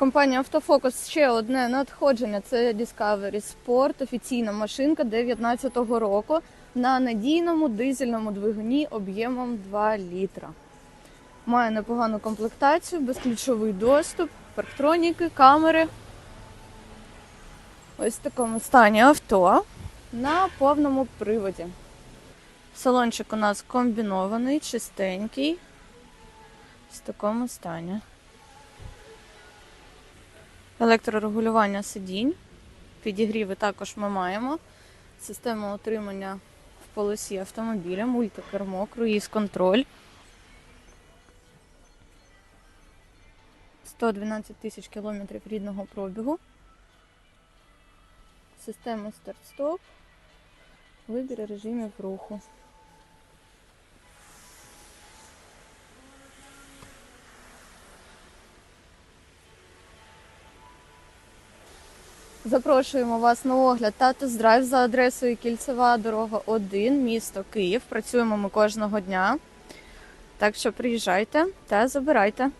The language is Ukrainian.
Компанія Автофокус ще одне надходження. Це Discovery Sport, офіційна машинка 2019 року на надійному дизельному двигуні об'ємом 2 літра. Має непогану комплектацію, безключовий доступ, парктроніки, камери. Ось в такому стані авто на повному приводі. Салончик у нас комбінований, чистенький. В такому стані. Електрорегулювання сидінь. Підігріви також ми маємо. Система утримання в полосі автомобіля, мультикермо, круїз-контроль. 112 тисяч кілометрів рідного пробігу. Система старт-стоп. Вибір режимів руху. Запрошуємо вас на огляд та тест-драйв за адресою Кільцева дорога 1, місто Київ. Працюємо ми кожного дня. Так що приїжджайте та забирайте.